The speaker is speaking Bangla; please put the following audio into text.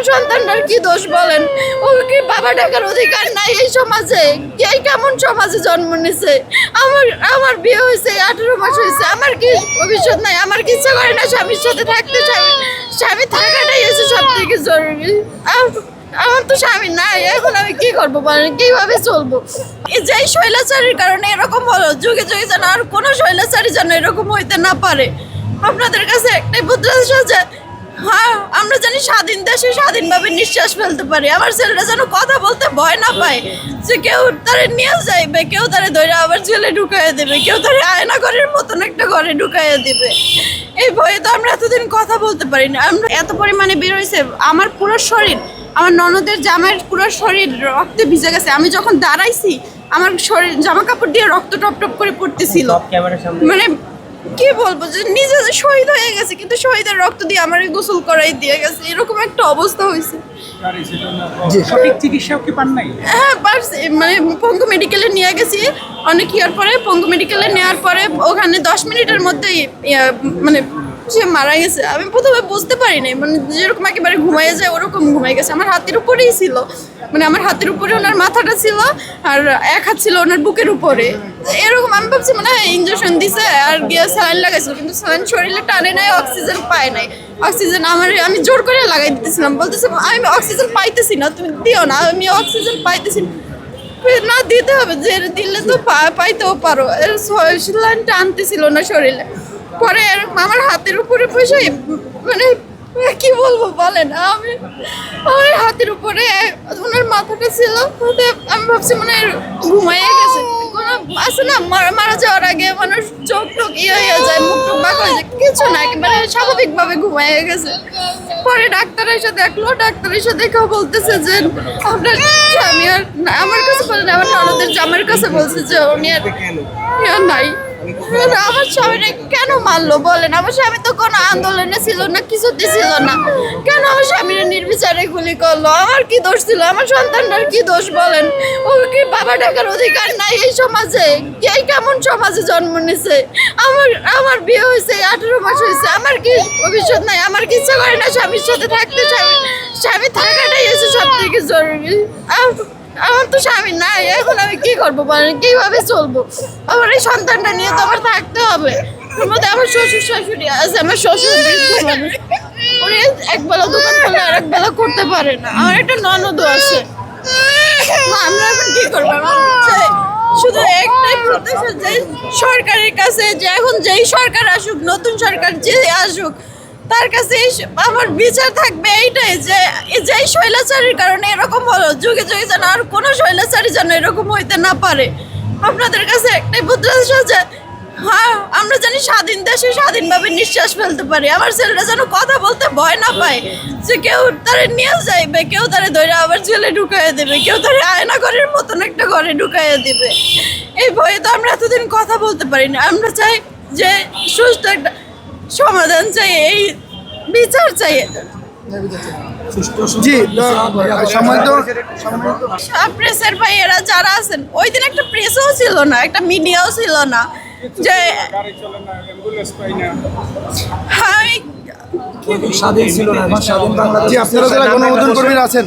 আমার সন্তানটার কি দোষ বলেন? ও কি বাবা ডাকার অধিকার নাই এই সমাজে? এই কেমন সমাজে জন্ম নিছে? আমার আমার বিয়ে হয়েছে, আঠেরো মাস হয়েছে, আমার কি ভবিষ্যৎ নাই? আমার কি ইচ্ছা করে না স্বামীর সাথে থাকতে? স্বামী স্বামী থাকাটাই হচ্ছে সব থেকে জরুরি আমার তো স্বামী নাই, এখন আমি কি করব বলেন? কীভাবে চলবো? যেই শৈলাচারীর কারণে এরকম হলো, যুগে যুগে যেন আর কোনো শৈলাচারী যেন এরকম হইতে না পারে। আপনাদের কাছে একটাই প্রত্যাশা যে স্বাধীন দেশে স্বাধীনভাবে নিঃশ্বাস ফেলতে পারি। আমার ছেলেরা যেন কথা বলতে ভয় না পায় যে কেউ তারে নিয়ে যাইবে কেউ তারে ধরে আবার জেলে ঢুকাইয়া দেবে কেউ তারে আয়না ঘরের মতন একটা ঘরে ঢুকাইয়া দেবে। এই ভয়ে তো আমরা এতদিন কথা বলতে পারি না। আমরা এত পরিমাণে বের হয়েছে আমার পুরো শরীর আমার ননদের জামার পুরো শরীর রক্তে ভিজে গেছে। আমি যখন দাঁড়াইছি আমার শরীর জামা কাপড় দিয়ে রক্ত টপ টপ করে পড়তেছিল। মানে কি বলব যে নিজে যে শহীদ হয়ে গেছে কিন্তু শহীদের রক্ত দিয়ে আমার গোসল করাই দিয়ে গেছে। এরকম একটা অবস্থা হয়েছে। সঠিক চিকিৎসাও কি পান নাই? হ্যাঁ পারছি মানে পঙ্গু মেডিকেলে নিয়ে গেছি। অনেক ইয়ার পরে পঙ্গু মেডিকেলে নেওয়ার পরে ওখানে দশ মিনিটের মধ্যেই মানে সে মারা গেছে, আমি প্রথমে বুঝতে পারি নাই মানে যেরকম একেবারে ঘুমাইয়ে যায়, ওরকম ঘুমাই গেছে। আমার হাতের উপরেই ছিল। মানে আমার হাতের উপরে ওনার মাথাটা ছিল আর এক হাত ছিল ওনার বুকের উপরে। এরকম আমি ভাবছি মানে ইঞ্জেকশন দিছে আর গিয়ে স্যালাইন লাগাইছিল। কিন্তু স্যালাইন শরীরে টানে নাই অক্সিজেন পায় নাই। অক্সিজেন আমার, আমি জোর করে লাগাই দিতেছিলাম। বলতেছে, আমি অক্সিজেন পাইতেছি না, তুমি দিও না, আমি অক্সিজেন পাইতেছি না। না, দিতে হবে, যে দিলে তো পাইতেও পারো। এর লাইন টানতেছিল না শরীরে। পরে আমার হাতের উপরে বসে মানে কি বলব বলেন, আমি, আমার হাতের উপরে ওনার মাথাটা ছিল আমি ভাবছি মানে ঘুমাইয়ে গেছে। কোনো আছে না মারা যাওয়ার আগে মানুষ চোখ টোক ইয়ে হয়ে যায়, মুখ টুক বাঁকা হয়ে যায়, কিছু না, একেবারে স্বাভাবিকভাবে ঘুমাইয়ে গেছে। পরে ডাক্তার এসে দেখল, ডাক্তার এসে দেখেও বলতেছে যে, আপনার স্বামী আর আমার কাছে বলে না, আমার ননদের জামার কাছে বলছে যে উনি আর নাই। আমার স্বামীরা কেন মারলো বলেন? আমার স্বামী তো কোনো আন্দোলনে ছিল না, কিছুতে ছিল না। কেন আমার স্বামীরা নির্বিচারে গুলি করল? আমার কি দোষ ছিল? আমার সন্তানটার কি দোষ বলেন? ও কি বাবা ডাকার অধিকার নাই এই সমাজে? এই কেমন সমাজে জন্ম নিছে? আমার আমার বিয়ে হয়েছে, আঠেরো মাস হয়েছে। আমার কি ভবিষ্যৎ নাই? আমার কি ইচ্ছা করে না স্বামীর সাথে থাকতে? স্বামী স্বামী থাকাটাই হচ্ছে সব থেকে জরুরি আমার তো স্বামী নাই, এখন আমি কি করব বলেন? কীভাবে চলবো? আমার এই সন্তানটা নিয়ে তো আমার থাকতে হবে। মধ্যে আমার শ্বশুর শাশুড়ি আছে, আমার শ্বশুর উনি একবেলা দোকান করলে আর একবেলা করতে পারে না। আমার একটা ননদও আছে। আমরা এখন কি করব? শুধু একটাই প্রত্যাশা যে সরকারের কাছে যে এখন যেই সরকার আসুক, নতুন সরকার যে আসুক তার কাছে আমার বিচার থাকবে এইটাই যে যেই শৈলাচারীর কারণে এরকম হলো, যুগে যুগে যেন আর কোনো শৈলাচারী যেন এরকম হইতে না পারে। আপনাদের কাছে একটাই প্রত্যাশা যে হ্যাঁ আমরা জানি স্বাধীন দেশে স্বাধীনভাবে নিঃশ্বাস ফেলতে পারি। আমার ছেলেরা যেন কথা বলতে ভয় না পায় যে কেউ তারে নিয়ে যাইবে, কেউ তারে ধরে আবার জেলে ঢুকাইয়া দেবে, কেউ তারে আয়না ঘরের মতন একটা ঘরে ঢুকাইয়া দেবে। এই ভয়ে তো আমরা এতদিন কথা বলতে পারি না আমরা চাই যে সুস্থ একটা সমাধান চাই এই বিচার চাই। জি সম্মানিত সব প্রেসের ভাইয়েরা যারা আছেন ওই দিন একটা প্রেসও ছিল না একটা মিডিয়াও ছিল না যে স্বাধীন ছিল না স্বাধীন বাংলাদেশ আপনারা যারা গণমাধ্যম কর্মীরা আছেন।